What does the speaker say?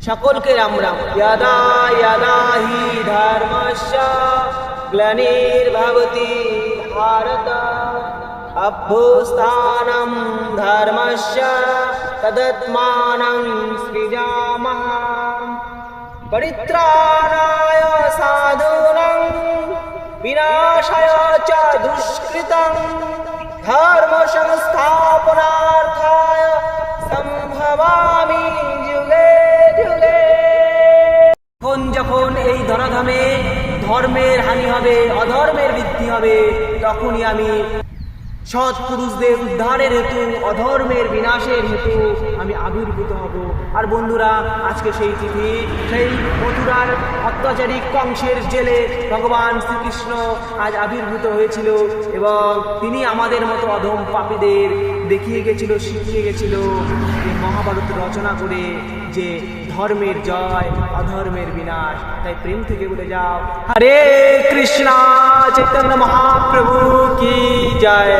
সকলকে রাম রাম ইয়াদা ইয়াদাহি ধর্মস্য গ্লানির্ভবতি ভারত অভ্যুস্থানম ধর্মস্য তদত্মানং সৃজামহ পরিত্রাণায় সাধুনং বিনাশায় চ দুষ্কৃতং ধর্ম সংস্থাপনার্থ এই ধরাধামে ধর্মের হানি হবে অধর্মের বৃদ্ধি হবে তখনই আমি সৎ পুরুষদের উদ্ধারের হেতু, অধর্মের বিনাশের হেতু আমি আবির্ভূত হব। আর বন্ধুরা, আজকে সেই তিথি, সেই মথুরার অত্যাচারী কংসের জেলে ভগবান শ্রীকৃষ্ণ আজ আবির্ভূত হয়েছিল এবং তিনি আমাদের মতো অধম পাপীদের দেখিয়ে গেছিল, শিখিয়ে গেছিল যে মহাভারত রচনা করে যে ধর্মের জয়, অধর্মের বিনাশ। তাই প্রেম থেকে বলে যাও। হরে কৃষ্ণা, চৈতন্য মহাপ্রভু কি জয়?